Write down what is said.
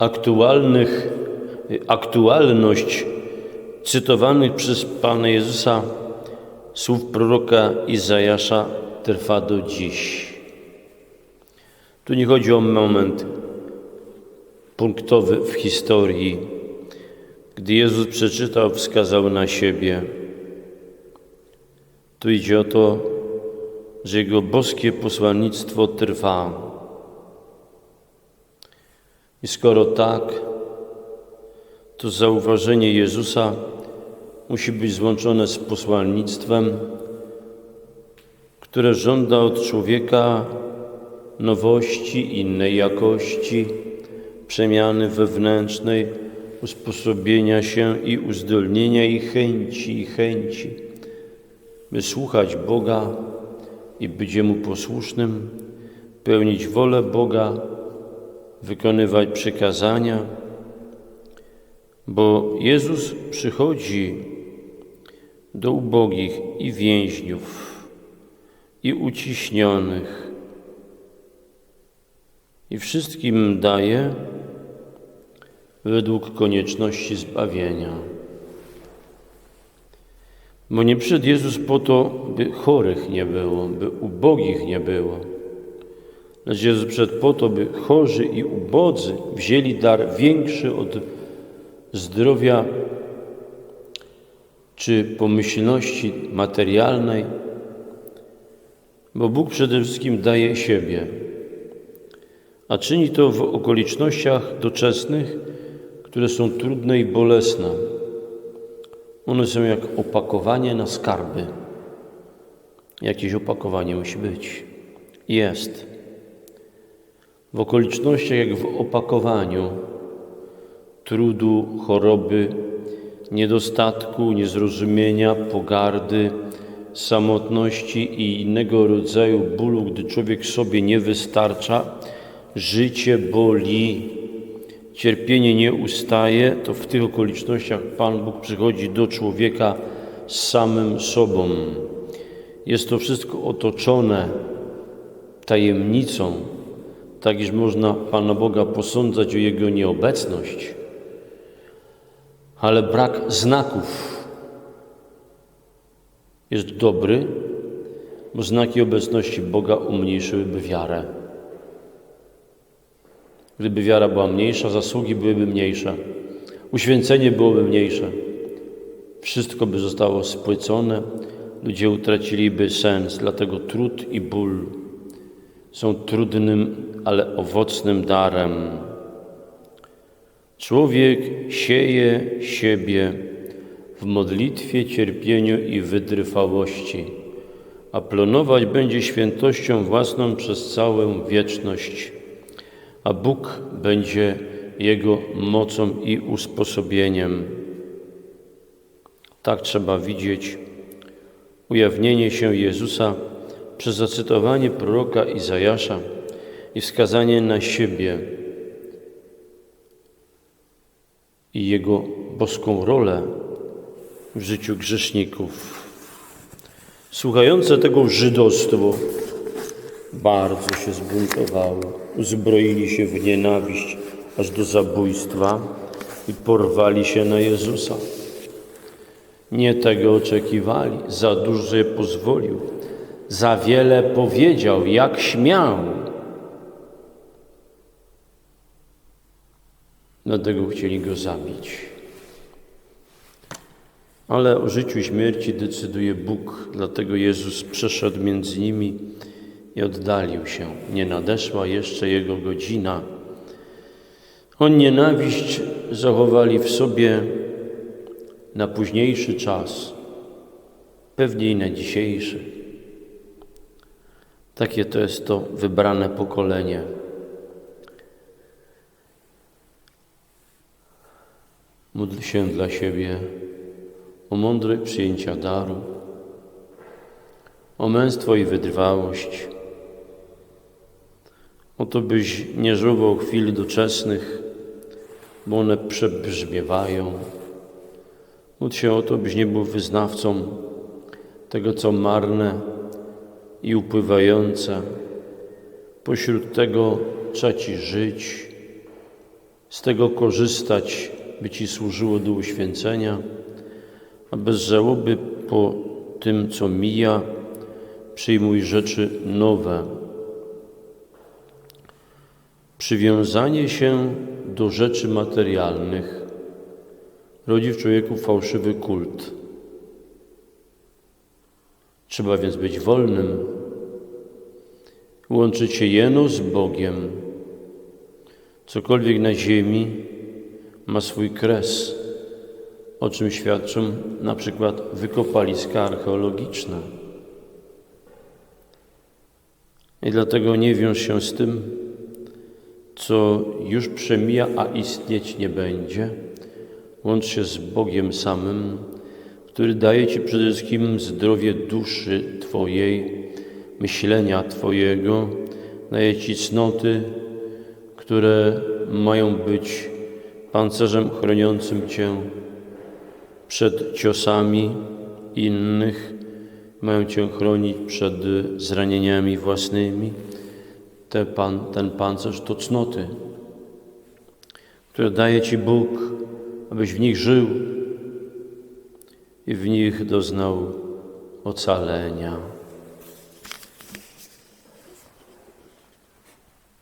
aktualnych, aktualność cytowanych przez Pana Jezusa słów proroka Izajasza trwa do dziś. Tu nie chodzi o moment punktowy w historii, gdy Jezus przeczytał, wskazał na siebie. Tu idzie o to, że Jego boskie posłannictwo trwa. I skoro tak, to zauważenie Jezusa musi być złączone z posłannictwem, które żąda od człowieka nowości, innej jakości, przemiany wewnętrznej, usposobienia się i uzdolnienia i chęci, i chęci, by słuchać Boga i być Jemu posłusznym, pełnić wolę Boga, wykonywać przykazania, bo Jezus przychodzi do ubogich i więźniów, i uciśnionych, i wszystkim daje według konieczności zbawienia. Bo nie przyszedł Jezus po to, by chorych nie było, by ubogich nie było. Lecz Jezus przyszedł po to, by chorzy i ubodzy wzięli dar większy od zdrowia czy pomyślności materialnej, bo Bóg przede wszystkim daje siebie, a czyni to w okolicznościach doczesnych, które są trudne i bolesne. One są jak opakowanie na skarby. Jakieś opakowanie musi być. Jest. W okolicznościach jak w opakowaniu trudu, choroby, niedostatku, niezrozumienia, pogardy, samotności i innego rodzaju bólu, gdy człowiek sobie nie wystarcza, życie boli, cierpienie nie ustaje, to w tych okolicznościach Pan Bóg przychodzi do człowieka z samym sobą. Jest to wszystko otoczone tajemnicą, tak iż można Pana Boga posądzać o Jego nieobecność, ale brak znaków jest dobry, bo znaki obecności Boga umniejszyłyby wiarę. Gdyby wiara była mniejsza, zasługi byłyby mniejsze, uświęcenie byłoby mniejsze, wszystko by zostało spłycone, ludzie utraciliby sens, dlatego trud i ból są trudnym, ale owocnym darem. Człowiek sieje siebie w modlitwie, cierpieniu i wytrwałości, a planować będzie świętością własną przez całą wieczność, a Bóg będzie Jego mocą i usposobieniem. Tak trzeba widzieć ujawnienie się Jezusa przez zacytowanie proroka Izajasza i wskazanie na siebie i Jego boską rolę w życiu grzeszników. Słuchające tego żydostwo bardzo się zbuntowało, uzbroili się w nienawiść aż do zabójstwa i porwali się na Jezusa. Nie tego oczekiwali, za dużo pozwolił, za wiele powiedział, jak śmiał. Dlatego chcieli go zabić. Ale o życiu i śmierci decyduje Bóg, dlatego Jezus przeszedł między nimi i oddalił się. Nie nadeszła jeszcze Jego godzina. On nienawiść zachowali w sobie na późniejszy czas, pewnie i na dzisiejszy. Takie to jest to wybrane pokolenie. Módl się dla siebie o mądre przyjęcia daru, o męstwo i wytrwałość, o to, byś nie żałował chwil doczesnych, bo one przebrzmiewają. Módl się o to, byś nie był wyznawcą tego, co marne i upływające. Pośród tego trzeba Ci żyć, z tego korzystać, by Ci służyło do uświęcenia, a bez żałoby po tym, co mija, przyjmuj rzeczy nowe. Przywiązanie się do rzeczy materialnych rodzi w człowieku fałszywy kult. Trzeba więc być wolnym, łączyć się jeno z Bogiem. Cokolwiek na ziemi ma swój kres, o czym świadczą na przykład wykopaliska archeologiczne. I dlatego nie wiąż się z tym, co już przemija, a istnieć nie będzie. Łącz się z Bogiem samym, który daje Ci przede wszystkim zdrowie duszy Twojej, myślenia Twojego, daje Ci cnoty, które mają być pancerzem chroniącym Cię przed ciosami innych, mają Cię chronić przed zranieniami własnymi. Te pan, ten pancerz to cnoty, które daje Ci Bóg, abyś w nich żył i w nich doznał ocalenia.